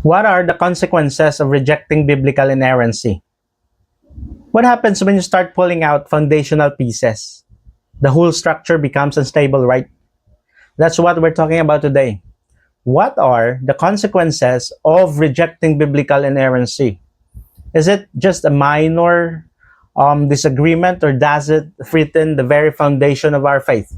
What are the consequences of rejecting biblical inerrancy? What happens when you start pulling out foundational pieces? The whole structure becomes unstable, right? That's what we're talking about today. What are the consequences of rejecting biblical inerrancy? Is it just a minor um, disagreement or does it threaten the very foundation of our faith?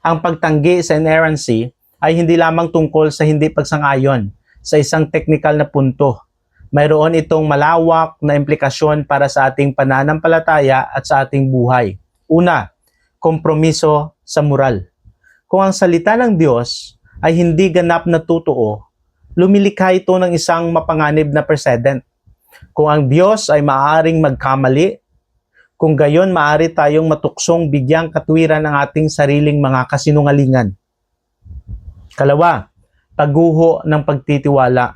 Ang pagtanggi sa inerrancy ay hindi lamang tungkol sa hindi pagsang-ayon sa isang technical na punto. Mayroon itong malawak na implikasyon para sa ating pananampalataya at sa ating buhay. Una, kompromiso sa moral. Kung ang salita ng Diyos ay hindi ganap na totoo, lumilikha ito ng isang mapanganib na precedent. Kung ang Diyos ay maaaring magkamali, kung gayon maaari tayong matuksong bigyang katwiran ng ating sariling mga kasinungalingan. Kalawa, pagguho ng pagtitiwala.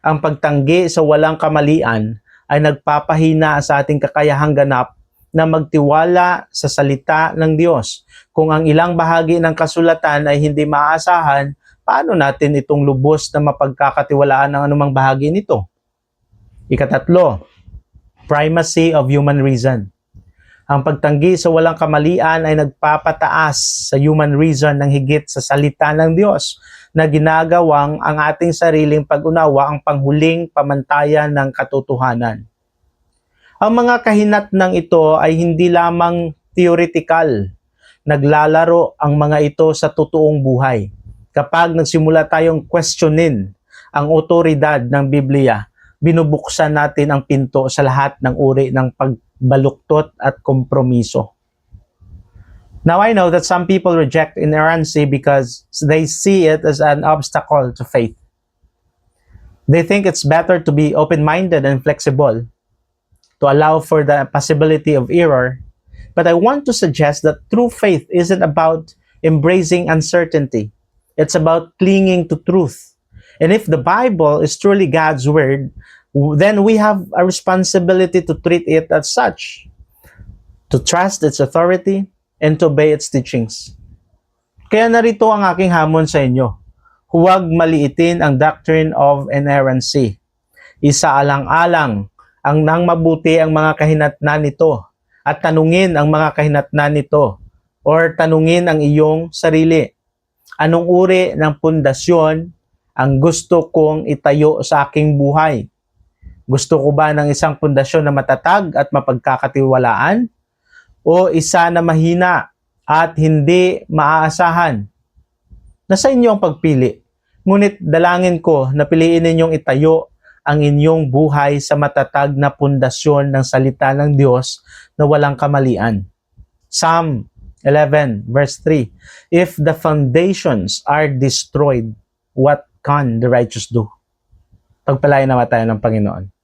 Ang pagtanggi sa walang kamalian ay nagpapahina sa ating kakayahang ganap na magtiwala sa salita ng Diyos. Kung ang ilang bahagi ng kasulatan ay hindi maaasahan, paano natin itong lubos na mapagkakatiwalaan ng anumang bahagi nito? Ikatatlo, primacy of human reason. Ang pagtanggi sa walang kamalian ay nagpapataas sa human reason ng higit sa salita ng Diyos na ginagawang ang ating sariling pag-unawa ang panghuling pamantayan ng katotohanan. Ang mga kahinat ng ito ay hindi lamang theoretical. Naglalaro ang mga ito sa totoong buhay. Kapag nagsimula tayong questionin ang otoridad ng Biblia, binubuksan natin ang pinto sa lahat ng uri ng pagbaluktot at kompromiso. Now I know that some people reject inerrancy because they see it as an obstacle to faith. They think it's better to be open-minded and flexible to allow for the possibility of error. But I want to suggest that true faith isn't about embracing uncertainty. It's about clinging to truth. And if the Bible is truly God's word, then we have a responsibility to treat it as such, to trust its authority, and to obey its teachings. Kaya narito ang aking hamon sa inyo. Huwag maliitin ang doctrine of inerrancy. Isaalang-alang ang nang mabuti ang mga kahinatnan nito at tanungin ang mga kahinatnan nito or tanungin ang iyong sarili. Anong uri ng pundasyon ang gusto kong itayo sa aking buhay? Gusto ko ba ng isang pundasyon na matatag at mapagkakatiwalaan? O isa na mahina at hindi maaasahan? Nasa inyo ang pagpili. Ngunit dalangin ko na piliin ninyong itayo ang inyong buhay sa matatag na pundasyon ng salita ng Diyos na walang kamalian. Psalm 11 verse 3 If the foundations are destroyed, what can the righteous do? Pagpalain naman tayo ng Panginoon.